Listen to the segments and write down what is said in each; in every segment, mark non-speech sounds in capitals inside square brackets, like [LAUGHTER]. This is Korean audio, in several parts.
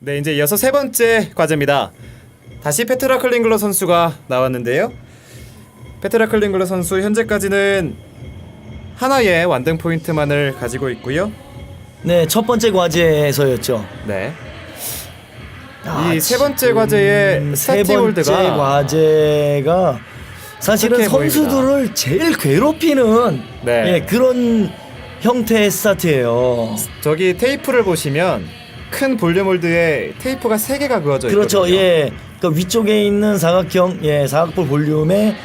네, 이제 이어서 세 번째 과제입니다. 다시 페트라 클링글러 선수가 나왔는데요. 페트라 클링글러 선수 현재까지는 하나의 완등 포인트만을 가지고 있고요. 네, 첫 번째 과제에서였죠. 네. 아, 이 세 번째 지금 과제의 세 번째 홀드가 과제가 사실은 어색해 보입니다. 선수들을 제일 괴롭히는 네. 예, 그런 형태의 스타트예요. 저기 테이프를 보시면 큰 볼륨 홀드에 테이프가 세 개가 그어져 그렇죠. 있거든요. 예. 그 위쪽에 있는 사각형 예, 사각볼 볼륨에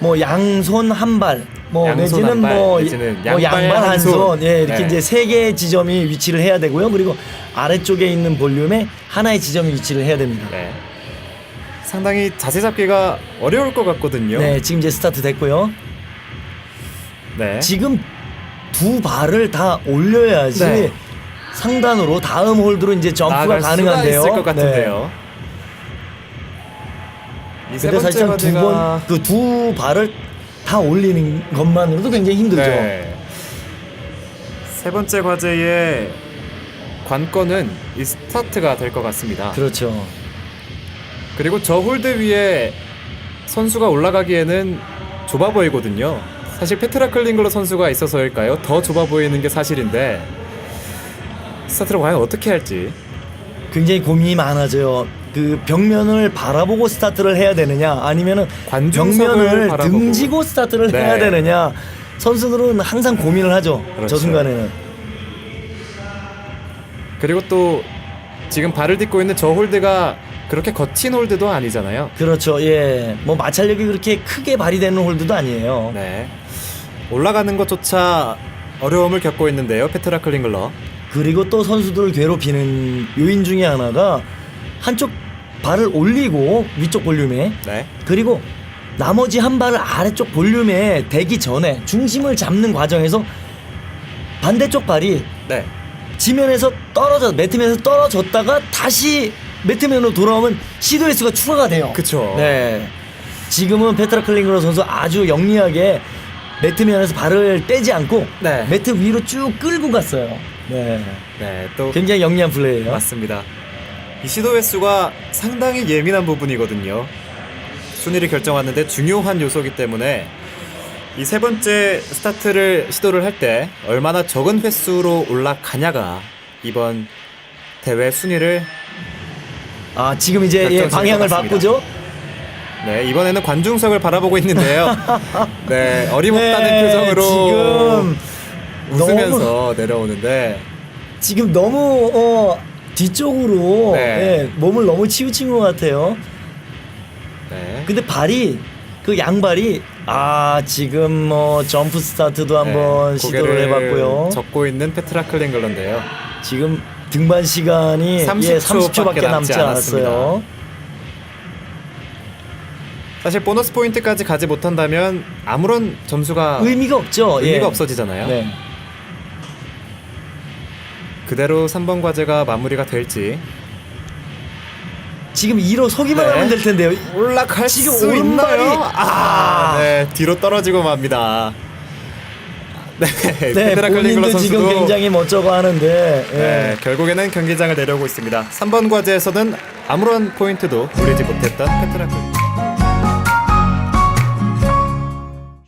뭐 양손 한 발, 뭐 양손 내지는 한 발, 뭐, 내지는 뭐 양발 양발 한 한 손. 손, 예, 이렇게 네. 이제 세 개의 지점이 위치를 해야 되고요. 그리고 아래쪽에 있는 볼륨에 하나의 지점이 위치를 해야 됩니다. 네. 상당히 자세 잡기가 어려울 것 같거든요. 네, 지금 이제 스타트 됐고요. 네. 지금 두 발을 다 올려야지 네. 상단으로 다음 홀드로 이제 점프가 나아갈 가능한데요. 수가 있을 것 네. 같은데요. 이 세 근데 번째 사실상 두번 과제가 그 두 발을 다 올리는 것만으로도 굉장히 힘들죠. 네. 세 번째 과제의 관건은 이 스타트가 될 것 같습니다. 그렇죠. 그리고 저 홀드 위에 선수가 올라가기에는 좁아 보이거든요. 사실 페트라 클링글러 선수가 있어서일까요? 더 좁아 보이는 게 사실인데 스타트를 과연 어떻게 할지. 굉장히 고민이 많아져요. 그 벽면을 바라보고 스타트를 해야 되느냐, 아니면은 벽면을 바라보고. 등지고 스타트를 네. 해야 되느냐. 선수들은 항상 고민을 하죠. 그렇죠. 저 순간에는. 그리고 또 지금 발을 딛고 있는 저 홀드가 그렇게 거친 홀드도 아니잖아요. 그렇죠. 예. 뭐 마찰력이 그렇게 크게 발휘되는 홀드도 아니에요. 네. 올라가는 것조차 어려움을 겪고 있는데요. 페트라 클링글러. 그리고 또 선수들을 괴롭히는 요인 중에 하나가 한쪽 발을 올리고 위쪽 볼륨에 네. 그리고 나머지 한 발을 아래쪽 볼륨에 대기 전에 중심을 잡는 과정에서 반대쪽 발이 네. 지면에서 떨어져 매트면에서 떨어졌다가 다시 매트면으로 돌아오면 시도 횟수가 추가가 돼요. 그쵸. 네. 지금은 페트라 클링그러 선수 아주 영리하게 매트면에서 발을 떼지 않고 네. 매트 위로 쭉 끌고 갔어요. 네. 네. 또 굉장히 영리한 플레이예요. 맞습니다. 이 시도 횟수가 상당히 예민한 부분이거든요. 순위를 결정하는데 중요한 요소이기 때문에 이 세 번째 스타트를 시도를 할 때 얼마나 적은 횟수로 올라가냐가 이번 대회 순위를 아 지금 이제 예, 방향을. 바꾸죠. 네 이번에는 관중석을 바라보고 있는데요. [LAUGHS] 네 어림없다는 네, 표정으로 지금 웃으면서 너무 내려오는데 지금 너무 어, 뒤쪽으로 네. 예, 몸을 너무 치우친 것 같아요. 네. 근데 발이 그 양발이 아 지금 뭐 점프 스타트도 한번 네, 시도를 해봤고요. 접고 있는 페트라 클링글러인데요. 지금 등반 시간이 30초 예, 30초밖에 밖에 남지 남지 않았어요. 사실 보너스 포인트까지 가지 못한다면 아무런 점수가 의미가 없죠. 의미가 예. 없어지잖아요. 네. 그대로 3번 과제가 마무리가 될지 지금 2로 서기만 네. 하면 될 텐데요. 올라갈 지금 수 오른발이- 있나요? 아, 아. 네 뒤로 떨어지고 맙니다. 네, 네, 클링글러 본인도 선수도 지금 굉장히 멋져고 하는데 예. 네, 결국에는 경기장을 내려오고 있습니다. 3번 과제에서는 아무런 포인트도 올리지 못했던 페트라 클링.